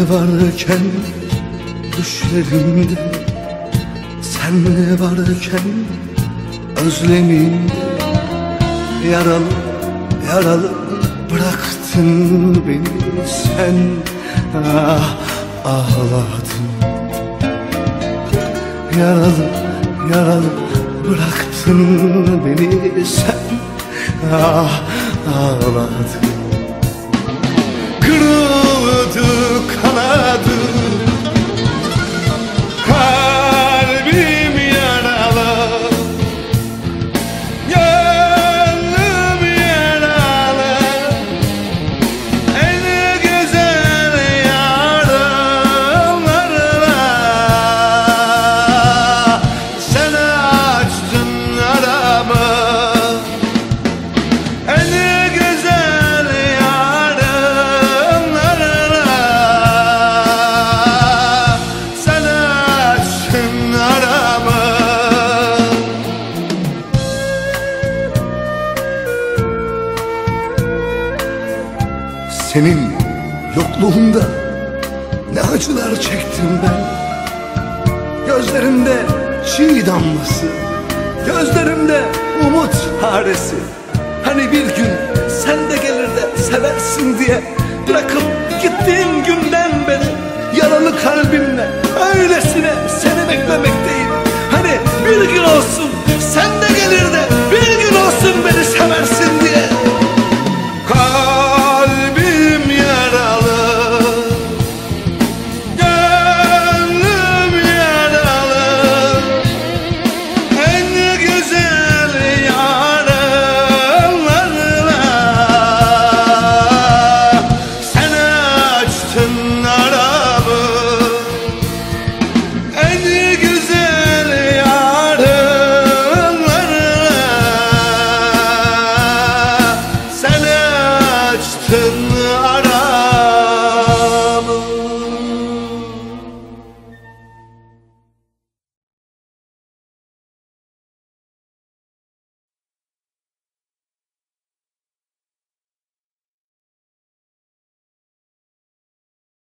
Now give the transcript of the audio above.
Varken düşlerimde? Sen varken özlemimde Yaralı yaralı bıraktın beni? Sen Ah ağladın. Yaralı yaralı bıraktın beni? Sen Ah ağladın Senin yokluğunda ne acılar çektim ben? Gözlerimde çiğ damlası Gözlerimde umut haresi Hani bir gün sen de gelir de seversin diye Bırakıp gittiğin günden beri Yaralı kalbimle couldn't